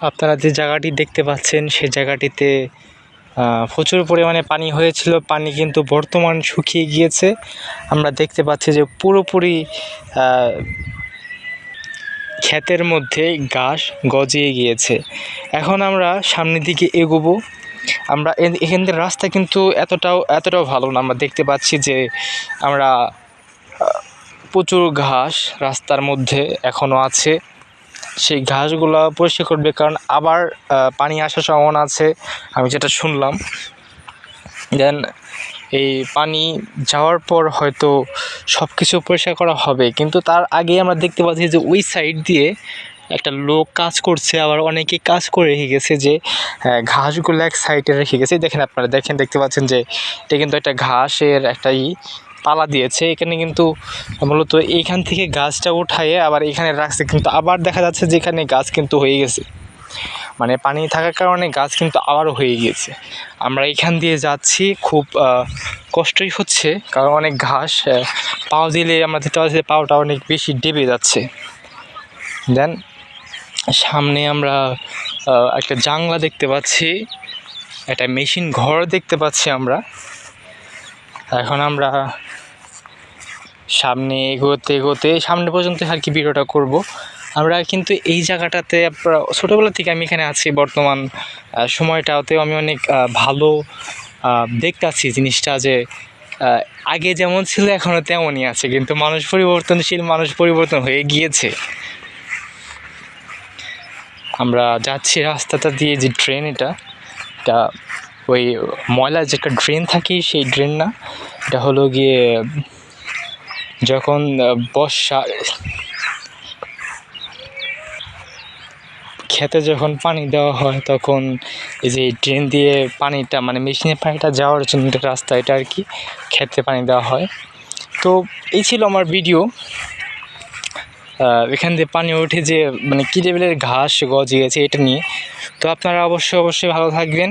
আপনারা যে জায়গাটি দেখতে পাচ্ছেন, সেই জায়গাটিতে প্রচুর পরিমাণে পানি হয়েছিল। পানি কিন্তু বর্তমান শুকিয়ে গিয়েছে। আমরা দেখতে পাচ্ছি যে পুরোপুরি ক্ষেতের মধ্যে ঘাস গজিয়ে গিয়েছে। এখন আমরা সামনের দিকে এগোবো। আমরা এখান থেকে রাস্তা কিন্তু এতটাও এতটাও ভালো না। আমরা দেখতে পাচ্ছি যে আমরা প্রচুর ঘাস রাস্তার মধ্যে এখনও আছে। সেই ঘাসগুলো পরিষ্কার করবে, কারণ আবার পানি আসার সম্ভাবনা আছে, আমি যেটা শুনলাম। দেন এই পানি যাওয়ার পর হয়তো সব কিছু পরিষ্কার করা হবে, কিন্তু তার আগে আমরা দেখতে পাচ্ছি যে ওই সাইড দিয়ে একটা লোক কাজ করছে, আবার অনেকে কাজ করে রেখে গেছে যে ঘাসগুলো এক সাইডে রেখে গেছে। দেখেন আপনারা, দেখেন, দেখতে পাচ্ছেন যে এটা কিন্তু একটা ঘাসের একটা ই। পালা দিয়েছে। এখানে কিন্তু মূলত এইখান থেকে গাছটা উঠাইয়ে আবার এখানে রাখছে। কিন্তু আবার দেখা যাচ্ছে যে এখানে গাছ কিন্তু হয়ে গেছে। মানে পানি থাকার কারণে গাছ কিন্তু আবারও হয়ে গিয়েছে। আমরা এখান দিয়ে যাচ্ছি। খুব কষ্টই হচ্ছে। কারণ অনেক ঘাস পাও দিলে আমরা দেখতে পাচ্ছি পাওটা অনেক বেশি ডেবে যাচ্ছে। দেন সামনে আমরা একটা জাংলা দেখতে পাচ্ছি। একটা মেশিন ঘর দেখতে পাচ্ছি আমরা। এখন আমরা সামনে এগোতে এগোতে সামনে পর্যন্ত আর কি ভিডিওটা করব। আমরা কিন্তু এই জায়গাটাতে আপনারা ছোটোবেলা থেকে আমি এখানে আছি, বর্তমান সময়টাতেও আমি অনেক ভালো দেখতাছি জিনিসটা যে আগে যেমন ছিল এখনও তেমনই আছে, কিন্তু মানুষ পরিবর্তনশীল, মানুষ পরিবর্তন হয়ে গিয়েছে। আমরা যাচ্ছি রাস্তাটা দিয়ে যে ট্রেন এটা এটা ওই ময়লা যে একটা ড্রেন থাকে সেই ড্রেন না, এটা হলো গিয়ে যখন বর্ষা, খেতে যখন পানি দেওয়া হয় তখন এই যে ড্রেন দিয়ে পানিটা মানে মেশিনের পানিটা যাওয়ার জন্য একটা রাস্তা, এটা আর কি খেতে পানি দেওয়া হয়। তো এই ছিল আমার ভিডিও এখান দিয়ে পানি উঠে যে মানে কী লেভেলের ঘাস গজিয়েছে এটা নিয়ে। তো আপনারা অবশ্যই অবশ্যই ভালো থাকবেন।